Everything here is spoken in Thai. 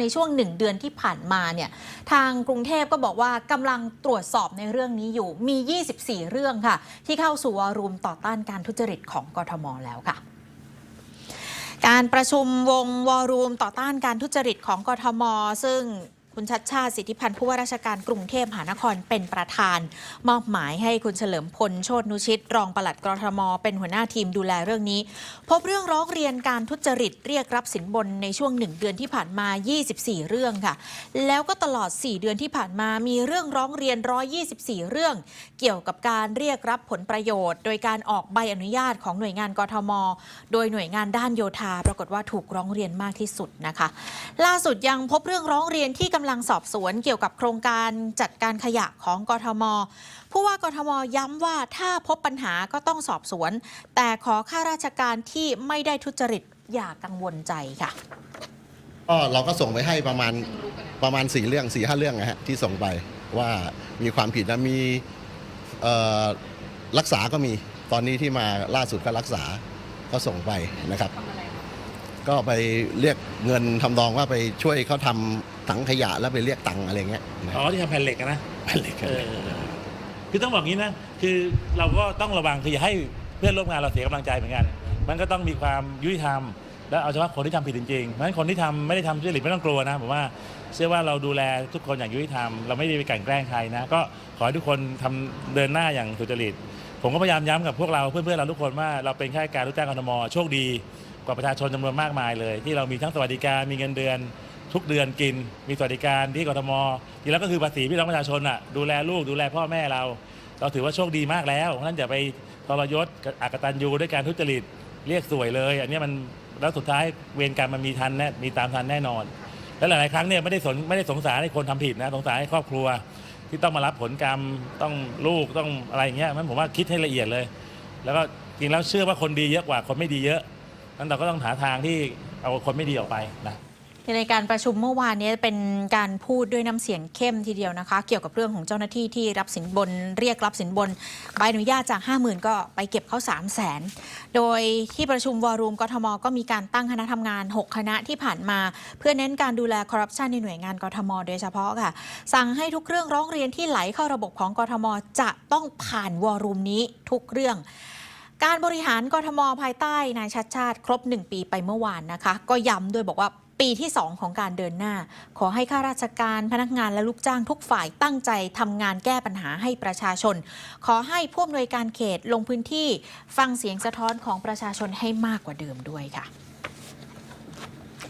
ในช่วงหนึ่งเดือนที่ผ่านมาเนี่ยทางกรุงเทพก็บอกว่ากำลังตรวจสอบในเรื่องนี้อยู่มี 24 เรื่องค่ะ ที่เข้าสู่วารุมต่อต้านการทุจริตของกทมแล้วค่ะการประชุมวงวอรูมต่อต้านการทุจริตของกทม ซึ่ง คุณชัดชาติสิทธิพันธ์ผู้ว่าราชการกรุงเทพมหานครเป็นประธาน มอบหมายให้คุณเฉลิมพลโชตนุชิต รองปลัดกรทม เป็นหัวหน้าทีมดูแลเรื่องนี้ พบเรื่องร้องเรียนการทุจริตเรียกรับสินบนในช่วงหนึ่งเดือนที่ผ่านมา 24 เรื่องค่ะ แล้วก็ตลอด 4 เดือนที่ผ่านมามีเรื่องร้องเรียน 124 เรื่อง เกี่ยวกับการเรียกรับผลประโยชน์ โดยการออกใบอนุญาตของหน่วยงานกทม โดยหน่วยงานด้านโยธา ปรากฏว่าถูกร้องเรียนมากที่สุดนะคะ ล่าสุดยังพบเรื่องร้องเรียนที่กำลังรังสอบสวนเกี่ยวกับโครงการจัดการขยะของกทม ผู้ว่ากทมย้ำว่าถ้าพบปัญหาก็ต้องสอบสวน แต่ขอข้าราชการที่ไม่ได้ทุจริตอย่ากังวลใจค่ะก็เราก็ส่งไปให้ประมาณประมาณสี่เรื่องสี่ห้าเรื่องนะฮะที่ส่งไปว่ามีความผิดนะมีรักษาก็มีตอนนี้ที่มาล่าสุดก็รักษาก็ส่งไปนะครับ ก็ไปเรียกเงินทำนองว่าไปช่วยเขาทำ ถังขยะแล้วไปเรียกตังค์อะไรเงี้ยนะอ๋อที่ทำแผ่นเหล็กอะนะไปเลยคเอรับอคือต้องบอกงี้นะคือเราก็ต้องระวังคืออย่าให้เพื่อนร่วมงานเราเสียกำลังใจเหมือนกัน มันก็ต้องมีความยุติธรรม แล้วเอาเฉพาะคนที่ทำผิดจริงๆเพราะฉะนั้นคนที่ทำไม่ได้ทำทุจริตไม่ต้องกลัวนะผมว่าเชื่อว่าเราดูแลทุกคนอย่างยุติธรรม เราไม่ได้ไปกลั่นแกล้งใครนะ ก็ขอให้ทุกคนทำเดินหน้าอย่างสุจริต ผมก็พยายามย้ำกับพวกเราเพื่อนๆเราทุกคนว่าเราเป็นข้าราชการรู้จ้างกทมโชคดี กว่าประชาชนจำนวนมากมายเลย ที่เรามีทั้งสวัสดิการมีเงินเดือน ทุกเดือนกินมีสวัสดิการที่กทมจริงแล้วก็คือภาษีพี่น้องประชาชนอะดูแลลูกดูแลพ่อแม่เรา เราถือว่าโชคดีมากแล้วเพราะฉะนั้นอย่าไปทรยศอักตันยูด้วยการทุจริตเรียกสวยเลย อันนี้มันแล้วสุดท้ายเวรกรรมมันมีทันแน่มีตามทันแน่นอน แล้วหลาย ๆ ครั้งเนี่ยไม่ได้สนไม่ได้สงสารให้คนทำผิดนะสงสารให้ครอบครัว ที่ต้องมารับผลกรรมต้องลูกต้องอะไรอย่างเงี้ยมันผมว่าคิดให้ละเอียดเลย แล้วก็จริงแล้วเชื่อว่าคนดีเยอะกว่าคนไม่ดีเยอะนั้นเราก็ต้องหาทางที่เอาคนไม่ดีออกไปนะ ในการประชุมเมื่อวานนี้เป็นการพูดด้วยน้ำเสียงเข้มทีเดียวนะคะ เกี่ยวกับเรื่องของเจ้าหน้าที่ที่รับสินบน เรียกรับสินบนใบอนุญาตจาก 50,000 ก็ไปเก็บเขา3 0 0แสนโดยที่ประชุมวอรูมกทมก็มีการตั้งคณะทำงาน 6 คณะที่ผ่านมา เพื่อเน้นการดูแลคอร์รัปชันในหน่วยงานกทม โดยเฉพาะค่ะ สั่งให้ทุกเรื่องร้องเรียนที่ไหลเข้าระบบของกทม จะต้องผ่านวอรูมนี้ทุกเรื่อง การบริหารกทมภายใต้นายชัดชาติ ครบ 1 ปีไปเมื่อวานนะคะ ก็ย้ำด้วยบอกว่าปีที่ 2 ของการเดินหน้า ขอให้ข้าราชการพนักงานและลูกจ้างทุกฝ่ายตั้งใจทำงานแก้ปัญหาให้ประชาชน ขอให้ผู้อำนวยการเขตลงพื้นที่ฟังเสียงสะท้อนของประชาชนให้มากกว่าเดิมด้วยค่ะ